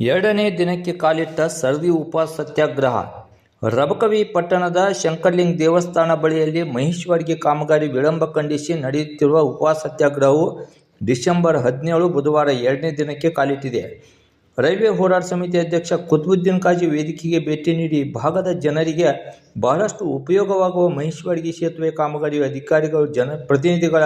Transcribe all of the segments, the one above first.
ಎರಡನೇ ದಿನಕ್ಕೆ ಕಾಲಿಟ್ಟ ಸರದಿ ಉಪ ಸತ್ಯಾಗ್ರಹ. ರಬಕವಿ ಪಟ್ಟಣದ ಶಂಕರ್ಲಿಂಗ್ ದೇವಸ್ಥಾನ ಬಳಿಯಲ್ಲಿ ಮಹೇಶ್ವರಿಗೆ ಕಾಮಗಾರಿ ವಿಳಂಬ ಖಂಡಿಸಿ ನಡೆಯುತ್ತಿರುವ ಉಪ ಸತ್ಯಾಗ್ರಹವು ಡಿಸೆಂಬರ್ ಹದಿನೇಳು ಬುಧವಾರ ಎರಡನೇ ದಿನಕ್ಕೆ ಕಾಲಿಟ್ಟಿದೆ. ರೈಲ್ವೆ ಹೋರಾಟ ಸಮಿತಿ ಅಧ್ಯಕ್ಷ ಕುತ್ಬುದ್ದೀನ್ ಕಾಜಿ ವೇದಿಕೆಗೆ ಭೇಟಿ ನೀಡಿ ಭಾಗದ ಜನರಿಗೆ ಬಹಳಷ್ಟು ಉಪಯೋಗವಾಗುವ ಮಹೇಶ್ವರಿಗೆ ಸೇತುವೆ ಕಾಮಗಾರಿ ಅಧಿಕಾರಿಗಳು ಜನಪ್ರತಿನಿಧಿಗಳ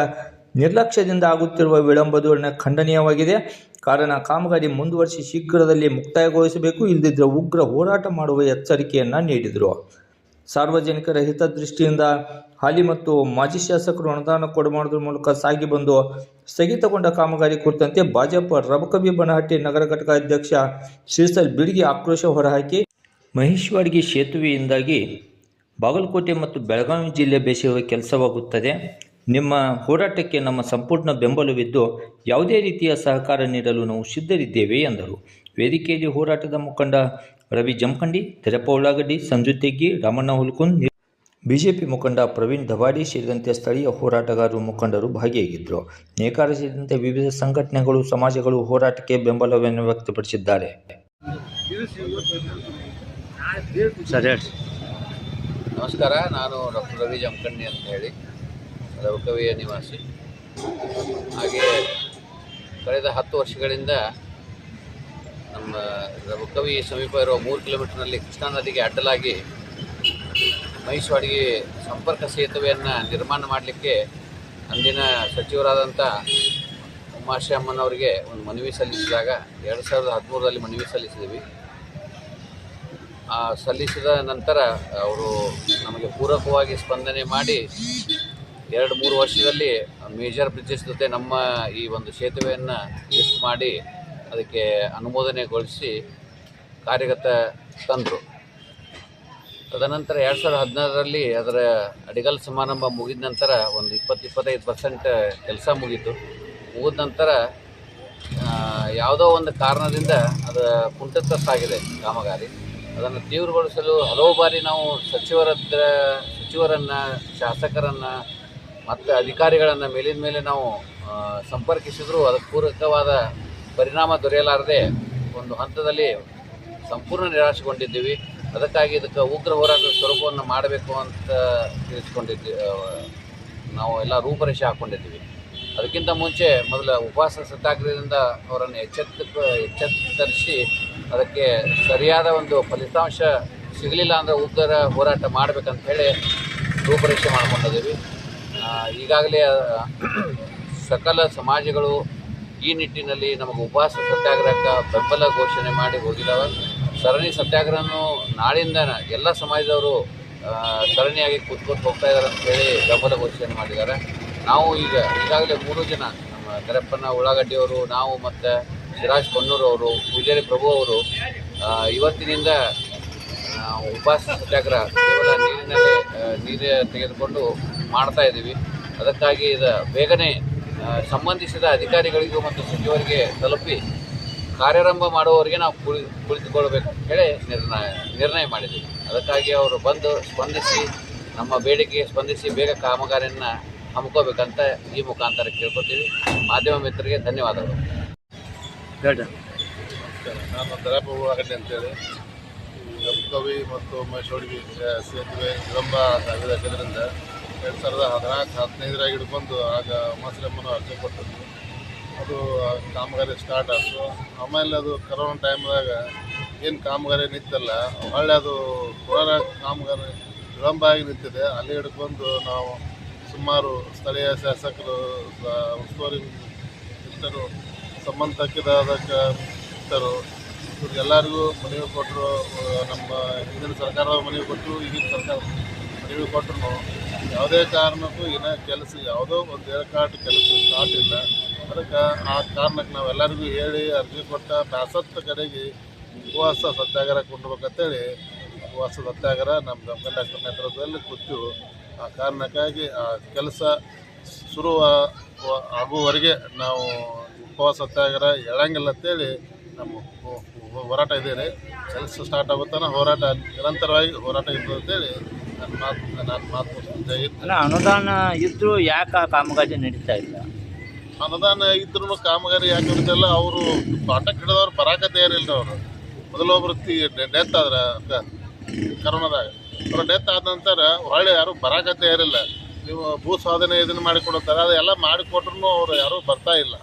ನಿರ್ಲಕ್ಷ್ಯದಿಂದ ಆಗುತ್ತಿರುವ ವಿಳಂಬದ ಖಂಡನೀಯವಾಗಿದೆ. ಕಾರಣ, ಕಾಮಗಾರಿ ಮುಂದುವರಿಸಿ ಶೀಘ್ರದಲ್ಲಿ ಮುಕ್ತಾಯಗೊಳಿಸಬೇಕು. ಇಲ್ಲದಿದ್ದರೆ ಉಗ್ರ ಹೋರಾಟ ಮಾಡುವ ಎಚ್ಚರಿಕೆಯನ್ನು ನೀಡಿದರು. ಸಾರ್ವಜನಿಕರ ಹಿತದೃಷ್ಟಿಯಿಂದ ಹಾಲಿ ಮತ್ತು ಮಾಜಿ ಶಾಸಕರು ಅನುದಾನ ಕೊಡು ಮಾಡೋದ್ರ ಮೂಲಕ ಸಾಗಿ ಬಂದು ಸ್ಥಗಿತಗೊಂಡ ಕಾಮಗಾರಿ ಕುರಿತಂತೆ ಭಾಜಪ ರಬಕವಿ ಬನಹಟ್ಟಿ ನಗರ ಘಟಕ ಅಧ್ಯಕ್ಷ ಶ್ರೀಸಲ್ ಬಿಡ್ಗಿ ಆಕ್ರೋಶ ಹೊರಹಾಕಿ ಮಹೇಶ್ವರ್ಗಿ ಸೇತುವೆಯಿಂದಾಗಿ ಬಾಗಲಕೋಟೆ ಮತ್ತು ಬೆಳಗಾವಿ ಜಿಲ್ಲೆ ಬೇಸೆಯುವ ಕೆಲಸವಾಗುತ್ತದೆ. ನಿಮ್ಮ ಹೋರಾಟಕ್ಕೆ ನಮ್ಮ ಸಂಪೂರ್ಣ ಬೆಂಬಲವಿದ್ದು ಯಾವುದೇ ರೀತಿಯ ಸಹಕಾರ ನೀಡಲು ನಾವು ಸಿದ್ಧರಿದ್ದೇವೆ ಎಂದರು. ವೇದಿಕೆಯಲ್ಲಿ ಹೋರಾಟದ ಮುಖಂಡ ರವಿ ಜಮಖಂಡಿ ತೆರಪ್ಪ ಉಳ್ಳಾಗಡ್ಡಿ ಸಂಜು ತೆಗ್ಗಿ ರಾಮಣ್ಣ ಹುಲ್ಕುಂದ್ ಬಿಜೆಪಿ ಮುಖಂಡ ಪ್ರವೀಣ್ ದಬಾಡಿ ಸೇರಿದಂತೆ ಸ್ಥಳೀಯ ಹೋರಾಟಗಾರರು ಮುಖಂಡರು ಭಾಗಿಯಾಗಿದ್ದರು. ನೇಕಾರ ಸೇರಿದಂತೆ ವಿವಿಧ ಸಂಘಟನೆಗಳು ಸಮಾಜಗಳು ಹೋರಾಟಕ್ಕೆ ಬೆಂಬಲವನ್ನು ವ್ಯಕ್ತಪಡಿಸಿದ್ದಾರೆ. ಸರ್ ಹೇಳಿ. ನಮಸ್ಕಾರ ನಾನು ಡಾಕ್ಟರ್ ರವಿ ಜಮಖಂಡಿ ಅಂತ ಹೇಳಿ. ರವಿಕವಿಯ ನಿವಾಸಿ. ಹಾಗೆ ಕಳೆದ ಹತ್ತು ವರ್ಷಗಳಿಂದ ನಮ್ಮ ರವಿಕವಿ ಸಮೀಪ ಇರುವ ಮೂರು ಕಿಲೋಮೀಟರ್ನಲ್ಲಿ ಕೃಷ್ಣಾ ನದಿಗೆ ಅಡ್ಡಲಾಗಿ ಮೈಸೂರಿಗೆ ಸಂಪರ್ಕ ಸೇತುವೆಯನ್ನು ನಿರ್ಮಾಣ ಮಾಡಲಿಕ್ಕೆ ಅಂದಿನ ಸಚಿವರಾದಂಥ ಉಮಾಶಿ ಅಮ್ಮನವರಿಗೆ ಒಂದು ಮನವಿ ಸಲ್ಲಿಸಿದಾಗ ಎರಡು ಸಾವಿರದ ಹದಿಮೂರರಲ್ಲಿ ಮನವಿ ಸಲ್ಲಿಸಿದ್ವಿ. ಸಲ್ಲಿಸಿದ ನಂತರ ಅವರು ನಮಗೆ ಪೂರಕವಾಗಿ ಸ್ಪಂದನೆ ಮಾಡಿ ಎರಡು ಮೂರು ವರ್ಷದಲ್ಲಿ ಮೇಜರ್ ಬ್ರಿಡ್ಜಸ್ ಜೊತೆ ನಮ್ಮ ಈ ಒಂದು ಸೇತುವೆಯನ್ನು ಲಿಸ್ಟ್ ಮಾಡಿ ಅದಕ್ಕೆ ಅನುಮೋದನೆಗೊಳಿಸಿ ಕಾರ್ಯಗತ ತಂದರು. ತದನಂತರ ಎರಡು ಸಾವಿರದ ಹದಿನಾರರಲ್ಲಿ ಅದರ ಅಡಿಗಲ್ ಸಮಾರಂಭ ಮುಗಿದ ನಂತರ ಒಂದು ಇಪ್ಪತ್ತು ಇಪ್ಪತ್ತೈದು ಪರ್ಸೆಂಟ್ ಕೆಲಸ ಮುಗೀತು. ಮುಗಿದ ನಂತರ ಯಾವುದೋ ಒಂದು ಕಾರಣದಿಂದ ಅದು ಕುಂಠಿತವಾಗಿದೆ ಕಾಮಗಾರಿ. ಅದನ್ನು ತೀವ್ರಗೊಳಿಸಲು ಹಲವು ಬಾರಿ ನಾವು ಸಚಿವರ ಸಚಿವರನ್ನು, ಶಾಸಕರನ್ನು ಮತ್ತು ಅಧಿಕಾರಿಗಳನ್ನು ಮೇಲಿನ ಮೇಲೆ ನಾವು ಸಂಪರ್ಕಿಸಿದರೂ ಅದಕ್ಕೆ ಪೂರಕವಾದ ಪರಿಣಾಮ ದೊರೆಯಲಾರದೆ ಒಂದು ಹಂತದಲ್ಲಿ ಸಂಪೂರ್ಣ ನಿರಾಶೆಗೊಂಡಿದ್ದೀವಿ. ಅದಕ್ಕಾಗಿ ಇದಕ್ಕೆ ಉಗ್ರ ಹೋರಾಟದ ಸ್ವರೂಪವನ್ನು ಮಾಡಬೇಕು ಅಂತ ತಿಳಿಸ್ಕೊಂಡಿದ್ದೀವಿ ನಾವು ಎಲ್ಲ ರೂಪರೇಷೆ ಹಾಕ್ಕೊಂಡಿದ್ದೀವಿ ಅದಕ್ಕಿಂತ ಮುಂಚೆ ಮೊದಲ ಉಪವಾಸ ಸತ್ಯಾಗ್ರಹದಿಂದ ಅವರನ್ನು ಎಚ್ಚೆತ್ತ ಎಚ್ಚೆತ್ತರಿಸಿ ಅದಕ್ಕೆ ಸರಿಯಾದ ಒಂದು ಫಲಿತಾಂಶ ಸಿಗಲಿಲ್ಲ ಅಂದರೆ ಉಗ್ರರ ಹೋರಾಟ ಮಾಡಬೇಕಂತ ಹೇಳಿ ರೂಪರೇಷೆ ಮಾಡ್ಕೊಂಡಿದ್ದೀವಿ. ಈಗಾಗಲೇ ಸಕಲ ಸಮಾಜಗಳು ಈ ನಿಟ್ಟಿನಲ್ಲಿ ನಮಗೆ ಉಪವಾಸ ಸತ್ಯಾಗ್ರಹಕ್ಕೆ ಬೆಂಬಲ ಘೋಷಣೆ ಮಾಡಿ ಹೋಗಿದ್ದಾವೆ ಸರಣಿ ಸತ್ಯಾಗ್ರಹನೂ ನಾಳಿಂದ ಎಲ್ಲ ಸಮಾಜದವರು ಸರಣಿಯಾಗಿ ಕೂತ್ಕೊಂಡು ಹೋಗ್ತಾ ಇದ್ದಾರೆ ಅಂತ ಹೇಳಿ ಬೆಂಬಲ ಘೋಷಣೆ ಮಾಡಿದ್ದಾರೆ ನಾವು ಈಗ, ಈಗಾಗಲೇ ಮೂರು ಜನ, ನಮ್ಮ ಕರೆಪ್ಪನ ಉಳ್ಳಾಗಡ್ಡಿಯವರು, ನಾವು ಮತ್ತು ಸಿರಾಜ್ ಅವರು, ಪೂಜಾರಿ ಪ್ರಭು ಅವರು ಇವತ್ತಿನಿಂದ ಉಪವಾಸ ಸತ್ಯಾಗ್ರಹ ಕೇವಲ ನೀರಿನಲ್ಲಿ ನೀರು ತೆಗೆದುಕೊಂಡು ಮಾಡ್ತಾ ಇದ್ದೀವಿ. ಅದಕ್ಕಾಗಿ ಇದು ಬೇಗನೆ ಸಂಬಂಧಿಸಿದ ಅಧಿಕಾರಿಗಳಿಗೂ ಮತ್ತು ಸಚಿವರಿಗೆ ತಲುಪಿ ಕಾರ್ಯಾರಂಭ ಮಾಡುವವರಿಗೆ ನಾವು ಕುಳಿ ಕುಳಿತುಕೊಳ್ಬೇಕು ಅಂತ ಹೇಳಿ ನಿರ್ಣಯ ನಿರ್ಣಯ ಮಾಡಿದ್ದೀವಿ. ಅದಕ್ಕಾಗಿ ಅವರು ಬಂದು ಸ್ಪಂದಿಸಿ ನಮ್ಮ ಬೇಡಿಕೆಗೆ ಸ್ಪಂದಿಸಿ ಬೇಗ ಕಾಮಗಾರಿಯನ್ನು ಹಮ್ಮಿಕೋಬೇಕಂತ ಈ ಮುಖಾಂತರ ಕೇಳ್ಕೊತೀವಿ ಮಾಧ್ಯಮ ಮಿತ್ರರಿಗೆ ಧನ್ಯವಾದಗಳು. ನಾನು ದರಾಪ ಉಳ್ಳಾಗಡ್ಡೆ ಅಂತೇಳಿ ಈ ಕವಿ ಮತ್ತು ಮೈಸೂರಿಗೆ ಸೇತುವೆ ವಿಳಂಬ ಆಗಿದ್ದರಿಂದ ಎರಡು ಸಾವಿರದ ಹದಿನಾಲ್ಕು, ಹದಿನೈದರಾಗ ಹಿಡ್ಕೊಂಡು ಆಗ ಮಾಸ್ರಮ್ಮನ ಅರ್ಜಿ ಕೊಟ್ಟಿದ್ರು. ಅದು ಕಾಮಗಾರಿ ಸ್ಟಾರ್ಟ್ ಆಯಿತು. ಆಮೇಲೆ ಅದು ಕರೋನಾ ಟೈಮ್ದಾಗ ಏನು ಕಾಮಗಾರಿ ನಿಂತಲ್ಲ. ಹೊಳ್ಳೆ ಅದು ಪುನರ ಕಾಮಗಾರಿ ವಿಳಂಬ ಆಗಿ ನಿಂತಿದೆ. ಅಲ್ಲಿ ಹಿಡ್ಕೊಂಡು ನಾವು ಸುಮಾರು ಸ್ಥಳೀಯ ಶಾಸಕರು ಉಸ್ತುವಾರಿ ಇಷ್ಟರು ಸಂಬಂಧಕ್ಕಿದಾದಕ್ಕೆ ಇಷ್ಟರು ಇವ್ರಿಗೆಲ್ಲರಿಗೂ ಮನವಿ ಕೊಟ್ಟರು ನಮ್ಮ ಹಿಂದಿನ ಸರ್ಕಾರದ ಮನವಿ ಕೊಟ್ಟರು ಈಗಿನ ಸರ್ಕಾರ ಕೊಟ್ಟರು ಯಾವುದೇ ಕಾರಣಕ್ಕೂ ಇನ್ನ ಕೆಲಸ ಯಾವುದೋ ಒಂದು ಏರ್ಕಾಟ್ ಕೆಲಸ ಸ್ಟಾರ್ಟ್ ಇಲ್ಲ. ಅದಕ್ಕೆ ಆ ಕಾರಣಕ್ಕೆ ನಾವೆಲ್ಲರಿಗೂ ಹೇಳಿ ಅರ್ಜಿ ಕೊಟ್ಟ ಬ್ಯಾಸತ್ತ ಕಡೆಗೆ ಉಪವಾಸ ಸತ್ಯಾಗ್ರಹ ಕೊಂಡ್ಬೇಕಂತೇಳಿ ಉಪವಾಸ ಸತ್ಯಾಗ್ರಹ ನಮ್ಮ ದಮಕಂಡ ಡಾಕ್ಟರ್ ನೇತೃತ್ವದಲ್ಲಿ ಕೂತು ಆ ಕಾರಣಕ್ಕಾಗಿ ಆ ಕೆಲಸ ಶುರು ಆಗುವವರೆಗೆ ನಾವು ಉಪವಾಸ ಸತ್ಯಾಗ್ರಹ ಹೇಳಂಗಿಲ್ಲ ಅಂತೇಳಿ ನಮ್ಮ ಹೋರಾಟ ಇದೆ ಕೆಲಸ ಸ್ಟಾರ್ಟ್ ಆಗುತ್ತಾನೆ ಹೋರಾಟ ನಿರಂತರವಾಗಿ ಹೋರಾಟ ಇರ್ತದೆ ಅಂತೇಳಿ ನನ್ನ ಮಾತು ನನ್ನ ಮಾತು. ಅಲ್ಲ ಅನುದಾನ ಇದ್ರೂ ಯಾಕೆ ಆ ಕಾಮಗಾರಿ ನಡೀತಾ ಇಲ್ಲ? ಅನುದಾನ ಇದ್ರೂ ಕಾಮಗಾರಿ ಯಾಕೆ ನಡೀತಿಲ್ಲ ಅವರು ಕಾಂಟ್ಯಾಕ್ಟ್ ಹಿಡಿದವ್ರು ಬರಾಕ ತಯಾರಿಲ್ಲ ಅವರು? ಮೊದಲೊಬ್ರು ಡೆತ್ ಆದ್ರ ಕರೋನಾದಾಗ. ಅವ್ರ ಡೆತ್ ಆದ ನಂತರ ಹೊರಳಿ ಯಾರು ಬರಾಕ ತಯಾರಿಲ್ಲ ನೀವು ಭೂ ಸಾಧನೆ ಇದನ್ನ ಮಾಡಿಕೊಡುತ್ತಾರೆ ಅದೆಲ್ಲ ಮಾಡಿಕೊಟ್ರು ಅವ್ರು ಯಾರು ಬರ್ತಾ ಇಲ್ಲ.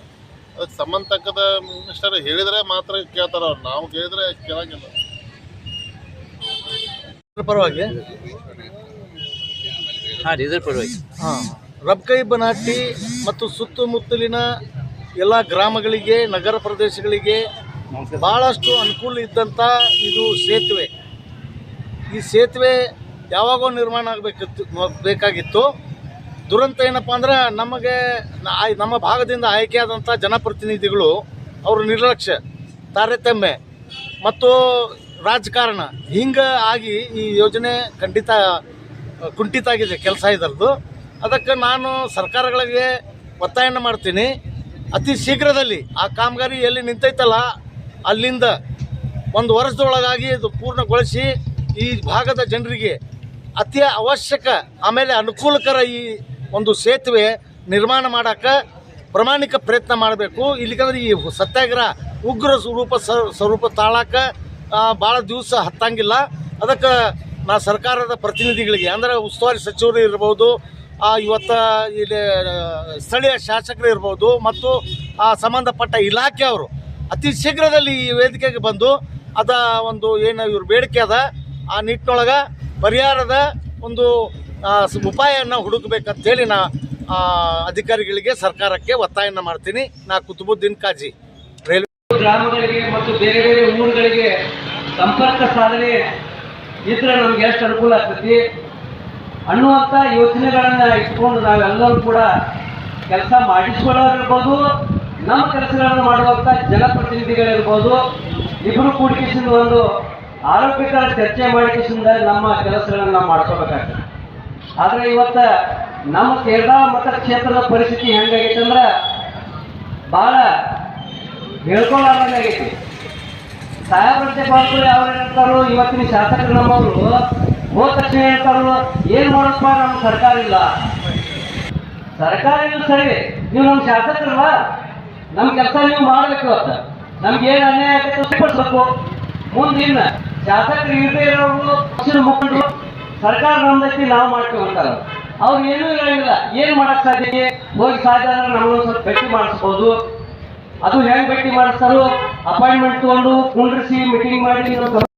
ಅದಕ್ಕೆ ಸಂಬಂಧತಕ್ಕದ ಮಿನಿಸ್ಟರ್ ಹೇಳಿದ್ರೆ ಮಾತ್ರ ಕೇಳ್ತಾರ ಅವ್ರು. ನಾವು ಕೇಳಿದ್ರೆ ಕೇಳಂಗಿಲ್ಲ. ಪರವಾಗಿ? ಹಾಂ ಡೀಸೆಲ್ ಪರವಾಗಿ. ಹಾಂ. ರಬ್ಕೈ ಬನಾಟಿ ಮತ್ತು ಸುತ್ತಮುತ್ತಲಿನ ಎಲ್ಲ ಗ್ರಾಮಗಳಿಗೆ ನಗರ ಪ್ರದೇಶಗಳಿಗೆ ಭಾಳಷ್ಟು ಅನುಕೂಲ ಇದ್ದಂಥ ಇದು ಸೇತುವೆ. ಈ ಸೇತುವೆ ಯಾವಾಗೋ ನಿರ್ಮಾಣ ಆಗಬೇಕಿತ್ತು ಬೇಕಾಗಿತ್ತು. ದುರಂತ ಏನಪ್ಪ ಅಂದ್ರೆ ನಮಗೆ ನಮ್ಮ ಭಾಗದಿಂದ ಆಯ್ಕೆಯಾದಂಥ ಜನಪ್ರತಿನಿಧಿಗಳು ಅವರು ನಿರ್ಲಕ್ಷ್ಯ ತಾರತಮ್ಯ ಮತ್ತು ರಾಜಕಾರಣ. ಹಿಂಗೆ ಆಗಿ ಈ ಯೋಜನೆ ಖಂಡಿತ ಕುಂಠಿತ ಆಗಿದೆ, ಕೆಲಸ ಇದರದ್ದು ಅದಕ್ಕೆ ನಾನು ಸರ್ಕಾರಗಳಿಗೆ ಒತ್ತಾಯನ ಮಾಡ್ತೀನಿ. ಅತಿ ಶೀಘ್ರದಲ್ಲಿ ಆ ಕಾಮಗಾರಿ ಎಲ್ಲಿ ನಿಂತೈತಲ್ಲ, ಅಲ್ಲಿಂದ ಒಂದು ವರ್ಷದೊಳಗಾಗಿ ಇದು ಪೂರ್ಣಗೊಳಿಸಿ ಈ ಭಾಗದ ಜನರಿಗೆ ಅತಿ ಅವಶ್ಯಕ, ಆಮೇಲೆ ಅನುಕೂಲಕರ ಈ ಒಂದು ಸೇತುವೆ ನಿರ್ಮಾಣ ಮಾಡೋಕ್ಕೆ ಪ್ರಾಮಾಣಿಕ ಪ್ರಯತ್ನ ಮಾಡಬೇಕು. ಇಲ್ಲಿಕಂದ್ರೆ ಈ ಸತ್ಯಾಗ್ರಹ ಉಗ್ರ ಸ್ವರೂಪ ಸ್ವರೂಪ ತಾಳಕ್ಕೆ ಭಾಳ ದಿವಸ ಹತ್ತಂಗಿಲ್ಲ. ಅದಕ್ಕೆ ನಾ ಸರ್ಕಾರದ ಪ್ರತಿನಿಧಿಗಳಿಗೆ, ಅಂದರೆ ಉಸ್ತುವಾರಿ ಸಚಿವರು ಇರ್ಬೋದು ಇವತ್ತು ಇಲ್ಲಿ ಸ್ಥಳೀಯ ಶಾಸಕರು ಇರ್ಬೋದು, ಮತ್ತು ಆ, ಸಂಬಂಧಪಟ್ಟ ಇಲಾಖೆಯವರು ಅತಿ ಶೀಘ್ರದಲ್ಲಿ ಈ ವೇದಿಕೆಗೆ ಬಂದು ಅದ ಒಂದು ಏನು ಇವ್ರ ಬೇಡಿಕೆ ಅದ, ಆ ನಿಟ್ಟಿನೊಳಗೆ ಪರಿಹಾರದ ಒಂದು ಉಪಾಯವನ್ನು ಹುಡುಕಬೇಕಂತೇಳಿ ನಾ ಅಧಿಕಾರಿಗಳಿಗೆ ಸರ್ಕಾರಕ್ಕೆ ಒತ್ತಾಯನ ಮಾಡ್ತೀನಿ. ನಾ ಕುತುಬುದ್ದೀನ್ ಕಾಜಿ. ಗ್ರಾಮಗಳಿಗೆ ಮತ್ತು ಬೇರೆ ಬೇರೆ ಊರುಗಳಿಗೆ ಸಂಪರ್ಕ ಸಾಧನೆ ಇದ್ರೆ ನಮ್ಗೆ ಎಷ್ಟು ಅನುಕೂಲ ಆಗ್ತೈತಿ? ಅನ್ನುವಂಥ ಯೋಚನೆಗಳನ್ನ ಇಟ್ಕೊಂಡು ನಾವೆಲ್ಲರೂ ಕೂಡ ಕೆಲಸ ಮಾಡಿಸ್ಕೊಳ್ಳೋರಿರ್ಬೋದು, ನಮ್ಮ ಕೆಲಸಗಳನ್ನು ಮಾಡುವಂಥ ಜನಪ್ರತಿನಿಧಿಗಳಿರ್ಬೋದು. ಇಬ್ಬರು ಕೂಡಿಕೆಸಿಂದ ಒಂದು ಆರೋಗ್ಯಕರ ಚರ್ಚೆ ಮಾಡಿಕೆಸಿಂದ ನಮ್ಮ ಕೆಲಸಗಳನ್ನು ನಾವು ಮಾಡ್ಕೋಬೇಕಾಗ್ತದೆ. ಆದರೆ ಇವತ್ತು ನಮ್ಮ ಕೇರಳ ಮತಕ್ಷೇತ್ರದ ಪರಿಸ್ಥಿತಿ ಹೆಂಗಾಗೈತೆ ಅಂದ್ರೆ ಭಾಳ ಹೇಳ್ಕೊಳ್ಳಾರ್ದಂಗಾಗೈತಿ ಸಾಹೇಬ್ರಂತೆ ಬಾಳ್ಕೊಳ್ಳಿ ಅವ್ರು ಹೇಳ್ತಾರೋ ಇವತ್ತಿನ ಶಾಸಕರು ನಮ್ಮವರು, ಹೋದ ತಕ್ಷಣ ಹೇಳ್ತಾರೋ, ಏನ್ ಮಾಡಪ್ಪ ನಮ್ಮ ಸರ್ಕಾರ ಇಲ್ಲ. ಸರ್ಕಾರ ಇಲ್ಲ ಸರಿ ನೀವು ನಮ್ಮ ಶಾಸಕರಲ್ಲ ನಮ್ಮ ಕೆಲಸ ನೀವು ಮಾಡಬೇಕು ಅಂತ. ನಮ್ಗೆ ಏನು ಅನ್ಯಾಯ ಆಗುತ್ತೆ ಸರಿಪಡಿಸ್ಬೇಕು ಮುಂದಿನ ಶಾಸಕರು ಇರದೇ ಇರೋರು, ಪಕ್ಷದ ಮುಖಂಡರು, ಸರ್ಕಾರ ನಮ್ದೈತಿ ನಾವು ಮಾಡ್ಕೊಂತಾರ ಅವ್ರು ಏನೂ ಇರೋಂಗಿಲ್ಲ ಏನು ಮಾಡಕ್ ಸಾಧ್ಯ? ಹೋಗಿ ಸಾಧ್ಯ ಅಂದ್ರೆ ನಮ್ಮನ್ನು ಸ್ವಲ್ಪ ಭೇಟಿ ಮಾಡಿಸ್ಬೋದು. ಅದು ಹೆಂಗ್ ಭೇಟಿ ಮಾಡಿಸ್ತಾರೋ ಅಪಾಯಿಂಟ್ಮೆಂಟ್ ತಗೊಂಡು ಕುಂಡ್ರಿಸಿ ಮೀಟಿಂಗ್ ಮಾಡಿ